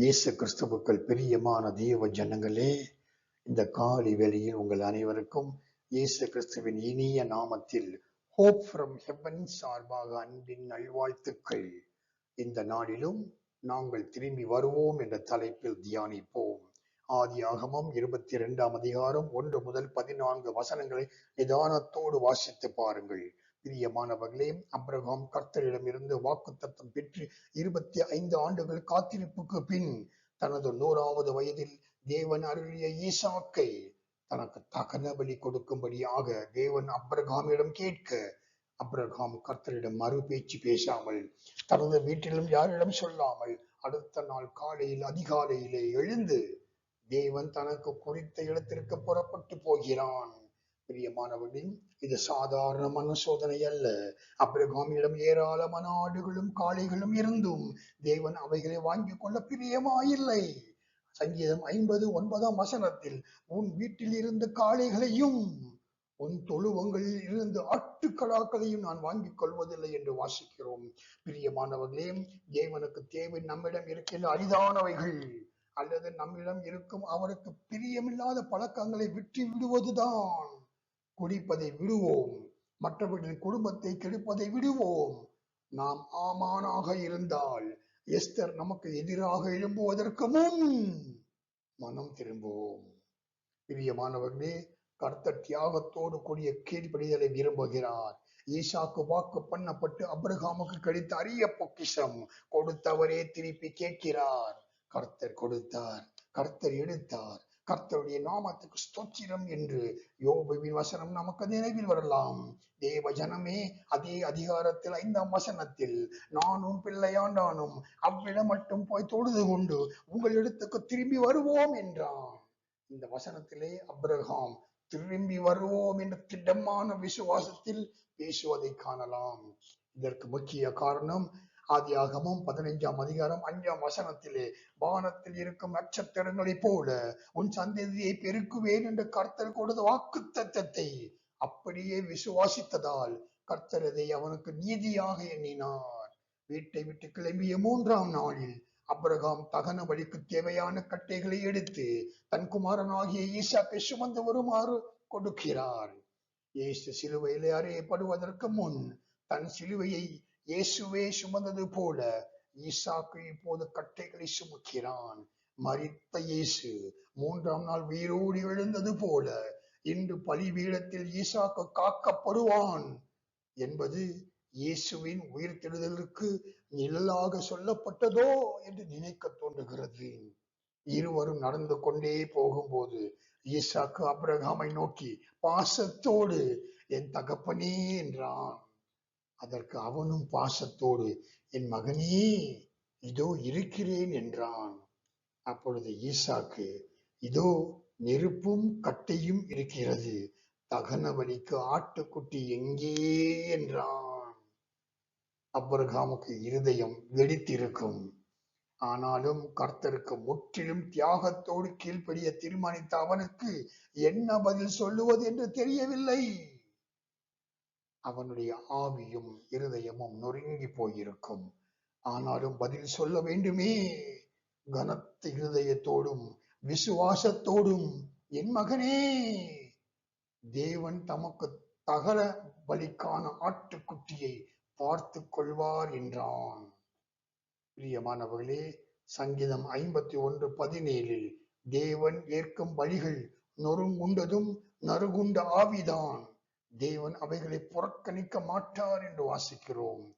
இயேசு கிறிஸ்துவுக்கள் பிரியமான தேவ ஜனங்களே இந்த காலி வேளையில் உங்கள் அனைவருக்கும் இயேசு கிறிஸ்துவின் இனிய நாமத்தில் ஹோப் ஃப்ரம் ஹெவன் சார்பாக அன்பின் நல்வாழ்த்துக்கள். இந்த நாளிலும் நாங்கள் திரும்பி வருவோம் என்ற தலைப்பில் தியானிப்போம். ஆதி ஆகமம் இருபத்தி இரண்டாம் அதிகாரம் ஒன்று முதல் பதினான்கு வசனங்களை நிதானத்தோடு வாசித்து பாருங்கள். பிரியமானவர்களே அப்ரஹாம் கர்த்தரிடமிருந்து வாக்குத்தத்தம் பெற்று இருபத்தி ஐந்து ஆண்டுகள் காத்திருப்புக்கு பின் தனது நூறாவது வயதில் தேவன் அருளிய ஈசாக்கை தனக்கு தகன பலி கொடுக்கும்படியாக தேவன் அப்ரஹாமிடம் கேட்க அப்ரஹாம் கர்த்தரிடம் மறு பேச்சு பேசாமல் தனது வீட்டிலும் யாரிடம் சொல்லாமல் அடுத்த நாள் காலையில் அதிகாலையிலே எழுந்து தேவன் தனக்கு குறித்த இடத்திற்கு புறப்பட்டு போகிறான். பிரியமானவர்களின் இது சாதாரணமான சோதனை அல்ல. அப்ரகாமியிடம் ஏராளமான ஆடுகளும் காளைகளும் இருந்தும் தேவன் அவைகளை வாங்கிக் கொள்ள பிரியமாயில்லை. சங்கீதம் ஐம்பது ஒன்பதாம் வசனத்தில் உன் வீட்டில் இருந்த காளைகளையும் உன் தொழுவங்களில் இருந்து ஆட்டுக்கடாக்களையும் நான் வாங்கிக் கொள்வதில்லை என்று வாசிக்கிறோம். பிரியமானவர்களே தேவனுக்கு தேவை நம்மிடம் இருக்கின்ற அரிதானவைகள் அல்லது நம்மிடம் இருக்கும் அவருக்கு பிரியமில்லாத பழக்கங்களை விட்டு விடுவதுதான் குடிப்பதை விடுவோம். மற்றவர்களின் குடும்பத்தை கெடுப்பதை விடுவோம். நாம் ஆமானாக இருந்தால் எஸ்தர் நமக்கு எதிராக எழும்புவதற்கு முன் மனம் திரும்புவோம். பிரியமானவர்களே கர்த்தர் தியாகத்தோடு கூடிய கீழ்ப்படிதலை விரும்புகிறார். ஈசாக்கு வாக்கு பண்ணப்பட்டு அப்ரஹாமுக்கு கிடைத்த அரிய பொக்கிஷம் கொடுத்தவரே திருப்பி கேட்கிறார். கர்த்தர் கொடுத்தார் கர்த்தர் எடுத்தார். கர்த்தருடைய நாமத்துக்கு ஸ்தோத்திரம் என்று யோபுவின் வசனம் நமக்கு நினைவில் வரலாம். தேவ ஜனமே அதே அதிகாரத்தில் ஐந்தாம் வசனத்தில் நானும் பிள்ளையாண்டானும் அவ்விடம் மட்டும் போய் தொழுது கொண்டு உங்களிடத்துக்கு திரும்பி வருவோம் என்றான். இந்த வசனத்திலே அப்ரஹாம் திரும்பி வருவோம் என்ற திடமான விசுவாசத்தில் பேசுவதை காணலாம். இதற்கு முக்கிய காரணம் ஆதியாகமும் பதினைஞ்சாம் அதிகாரம் அஞ்சாம் வசனத்திலே வானத்தில் இருக்கும் நட்சத்திரங்களைப் போல உன் சந்ததியை பெருக்குவேன் என்று கர்த்தர் கொடுத்த வாக்கு தத்தத்தை அப்படியே விசுவாசித்ததால் கர்த்தர் அவனுக்கு நீதியாக எண்ணினார். வீட்டை விட்டு கிளம்பிய மூன்றாம் நாளில் அப்ரகாம் தகன வழிக்கு தேவையான கட்டைகளை எடுத்து தன் குமாரனாகிய ஈசாக்கை சுமந்து வருமாறு கொடுக்கிறார். இயேசு சிலுவையிலே அறியப்படுவதற்கு முன் தன் சிலுவையை இயேசுவே சுமந்தது போல ஈசாக்கு இப்போது கட்டைகளை சுமக்கிறான். மறித்த இயேசு மூன்றாம் நாள் உயிரோடு எழுந்தது போல இன்று பலி வீடத்தில் ஈசாக்கு காக்கப்படுவான் என்பது இயேசுவின் உயிர்த்தெழுதலுக்கு நிழலாக சொல்லப்பட்டதோ என்று நினைக்க தோன்றுகிறது. இருவரும் நடந்து கொண்டே போகும்போது ஈசாக்கு அப்ரகாமை நோக்கி பாசத்தோடு என் தகப்பனே என்றான். அதற்கு அவனும் பாசத்தோடு என் மகனே இதோ இருக்கிறேன் என்றான். அப்பொழுது ஈசாக்கு இதோ நெருப்பும் கட்டையும் இருக்கிறது. தகனவனிக்கு ஆட்டுக்குட்டி எங்கே என்றான். அப்ரகாமுக்கு இருதயம் வெடித்திருக்கும். ஆனாலும் கர்த்தருக்கு முற்றிலும் தியாகத்தோடு கீழ்ப்படிய தீர்மானித்த அவனுக்கு என்ன பதில் சொல்லுவது என்று தெரியவில்லை. அவனுடைய ஆவியும் இருதயமும் நொறுங்கி போயிருக்கும். ஆனாலும் பதில் சொல்ல வேண்டுமே. கனத்த இருதயத்தோடும் விசுவாசத்தோடும் என் மகனே. தேவன் தமக்கு தகர பலிக்கான ஆட்டுக்குட்டியை பார்த்து கொள்வார் என்றான். பிரியமானவர்களே சங்கீதம் ஐம்பத்தி ஒன்று பதினேழில் தேவன் ஏற்கும் வழிகள் நொறுங்குண்டதும் நறுகுண்ட ஆவிதான். தேவன் அவைகளை புறக்கணிக்க மாட்டார் என்று வாசிக்கிறோம்.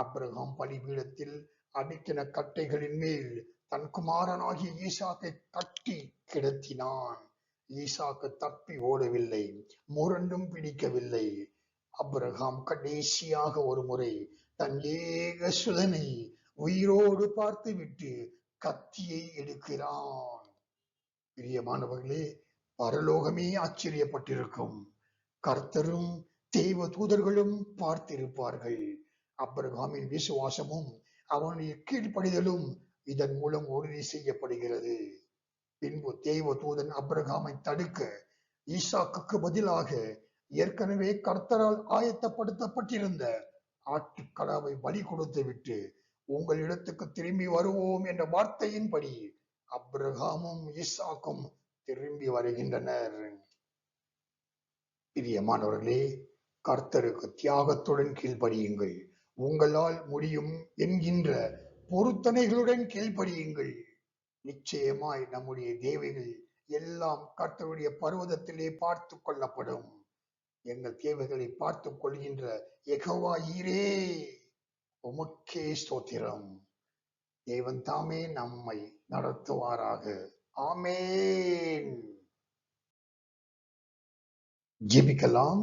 அப்ரஹாம் பலிபீடத்தில் அடுக்கின கட்டைகளின் மேல் தன் குமாரனாகிய ஈசாக்கை கட்டி கிடத்தினான். ஈசாக்கு தப்பி ஓடவில்லை முரண்டும் பிடிக்கவில்லை. அப்ரஹாம் கடைசியாக ஒரு முறை தன் ஏக சுதனை உயிரோடு பார்த்துவிட்டு கத்தியை எடுக்கிறான். பிரியமானவர்களே பரலோகமே ஆச்சரியப்பட்டிருக்கும். கர்த்தரும் தெய்வ தூதர்களும் பார்த்திருப்பார்கள். அப்ரகாமின் விசுவாசமும் அவனுடைய கீழ்ப்படிதலும் இதன் மூலம் உறுதி செய்யப்படுகிறது. பின்பு தெய்வ தூதன் அப்ரகாமை தடுக்க ஈசாக்கு பதிலாக ஏற்கனவே கர்த்தரால் ஆயத்தப்படுத்தப்பட்டிருந்த ஆட்டுக்கடாவை பலி கொடுத்து விட்டு உங்களிடத்துக்கு திரும்பி வருவோம் என்ற வார்த்தையின்படி அப்ரஹாமும் ஈசாக்கும் திரும்பி வருகின்றனர். பிரியமானவர்களே கர்த்தருக்கு தியாகத்துடன் கீழ்ப்படியுங்கள். உங்களால் முடியும் என்கின்ற பொருத்தனைகளுடன் கீழ்ப்படியுங்கள். நிச்சயமாய் நம்முடைய தேவைகள் எல்லாம் கர்த்தருடைய பர்வதத்திலே பார்த்து கொள்ளப்படும். எங்கள் தேவைகளை பார்த்து கொள்கின்ற எகவா ஈரே உமக்கே ஸ்தோத்திரம். தேவன் தாமே நம்மை நடத்துவாராக. ஆமேன். ஜெபிக்கலாம்.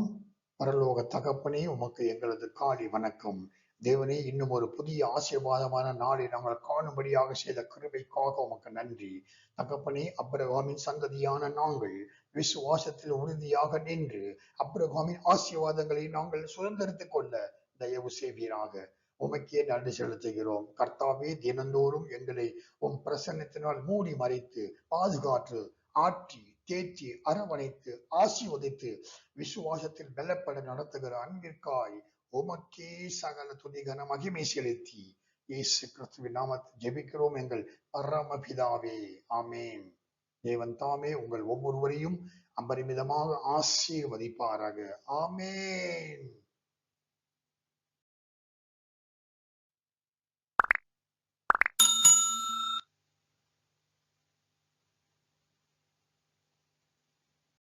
பரலோக தகப்பனே உமக்கு எங்களது காலி வணக்கம். தேவனே இன்னும் ஒரு புதிய ஆசீர்வாதமான நாளை நாங்கள் காணும்படியாக செய்த கிருபைக்காக உமக்கு நன்றி. தகப்பனே அப்ரகாமின் சங்கதியான நாங்கள் விசுவாசத்தில் உறுதியாக நின்று அப்ரகாமின் ஆசீர்வாதங்களை நாங்கள் சுதந்திரத்துக் கொள்ள தயவு செய்வீராக. உமக்கே நன்றி செலுத்துகிறோம். கர்த்தாவே தினந்தோறும் எங்களை உம் பிரசன்னத்தினால் மூடி மறைத்து பாதுகாற்று ஆற்றி தேற்றி அரவணைத்து உதைத்து விசுவாசத்தில் வெல்லப்பட நடத்துகிற அன்பிற்காய் உமக்கே சகல துதிகன மகிமை செலுத்தி இயேசு கிறிஸ்துவின் நாமத்தில் ஜெபிக்கிறோம் எங்கள் பரமபிதாவே. ஆமேன். தேவன் தாமே உங்கள் ஒவ்வொருவரையும் அபரிமிதமாக ஆசீர்வதிப்பாராக. ஆமேன்.